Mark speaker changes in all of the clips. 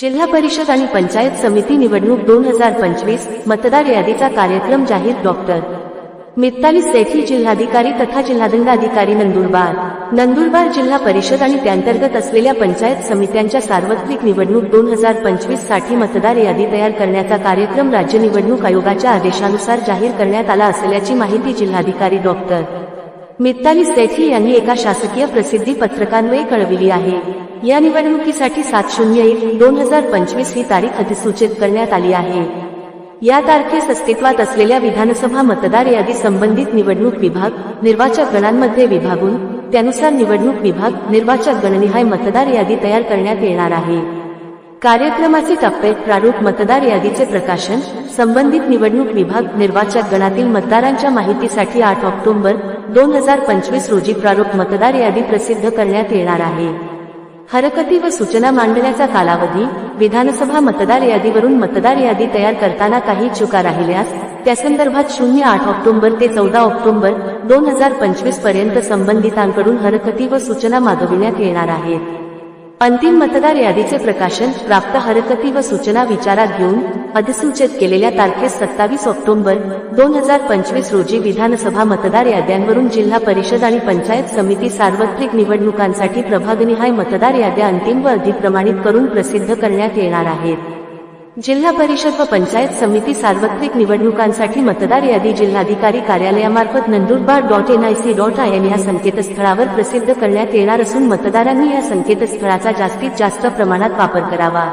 Speaker 1: जिल्हा परिषद आणि पंचायत समिती निवडणूक दोन हजार पंचवीस मतदार यादीचा कार्यक्रम जाहीर डॉक्टर मित्ताली सेठी जिल्हाधिकारी तथा जिल्हादंडाधिकारी नंदुरबार. नंदुरबार जिल्हा परिषद आणि त्यांतर्गत असलेल्या पंचायत समित्यांच्या सार्वत्रिक निवडणूक दोन हजार पंचवीससाठी मतदार यादी तयार करण्याचा कार्यक्रम राज्य निवडणूक आयोगाच्या आदेशानुसार जाहीर करण्यात आला असल्याची माहिती जिल्हाधिकारी डॉक्टर मित्ताली सेठी यांनी एका शासकीय प्रसिद्धी पत्रकान्वये कळविली आहे. या निवडणुकीसाठी सात शून्य एक दोन हजार पंचवीस ही तारीख अधिसूचित करण्यात आली आहे. या तारखेस अस्तित्वात असलेल्या विधानसभा मतदार यादी संबंधित निवडणूक विभाग निर्वाचक गणांमध्ये विभागून त्यानुसार निवडणूक विभाग निर्वाचक गणनिहाय मतदार यादी तयार करण्यात येणार आहे. कार्यक्रमाचे टप्पे प्रारूप मतदार यादीचे प्रकाशन संबंधित निवडणूक विभाग निर्वाचक गणातील मतदारांच्या माहितीसाठी आठ ऑक्टोबर दोन हजार पंचवीस रोजी प्रारूप मतदार यादी प्रसिद्ध करण्यात येणार आहे. हरकती व सूचना मांडण्याचा कालावधी विधानसभा मतदार यादीवरून मतदार यादी तयार करताना काही चुका राहिल्यास त्या संदर्भात शून्य आठ ऑक्टोबर ते चौदा ऑक्टोबर दोन हजार पंचवीसपर्यंत संबंधितांकडून हरकती व सूचना मागविण्यात येणार आहेत. अंतिम मतदार यादीचे प्रकाशन प्राप्त हरकती व सूचना विचारात घेऊन अधिसूचित केलेल्या तारखेस सत्तावीस ऑक्टोबर दोन हजार पंचवीस रोजी विधानसभा मतदार याद्यांवरून जिल्हा परिषद आणि पंचायत समिती सार्वत्रिक निवडणुकांसाठी प्रभागनिहाय मतदार याद्या अंतिम व अधिक प्रमाणित करून प्रसिद्ध करण्यात येणार आहेत. जिल्हा परिषद व पंचायत समिती सार्वत्रिक निवडणुकांसाठी मतदार यादी जिल्हाधिकारी कार्यालयामार्फत Nandurbar dot N I C dot I N या संकेतस्थळावर प्रसिद्ध करण्यात येणार असून मतदारांनी या संकेतस्थळाचा जास्तीत जास्त प्रमाणात वापर करावा.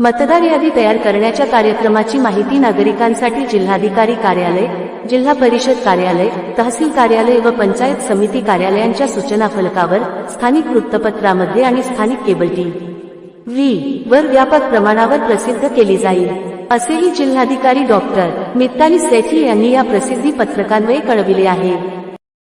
Speaker 1: मतदार यादी तयार करण्याच्या कार्यक्रमाची माहिती नागरिकांसाठी जिल्हाधिकारी कार्यालय जिल्हा परिषद कार्यालय तहसील कार्यालय व पंचायत समिती कार्यालयांच्या सूचना फलकावर स्थानिक वृत्तपत्रामध्ये आणि स्थानिक केबल टी. व्ही वर व्यापक प्रमाणावर प्रसिद्ध केली जाईल. असेही जिल्हाधिकारी डॉक्टर मित्ताली सेठी यांनी या प्रसिद्धी पत्रकान्वये कळविले आहे.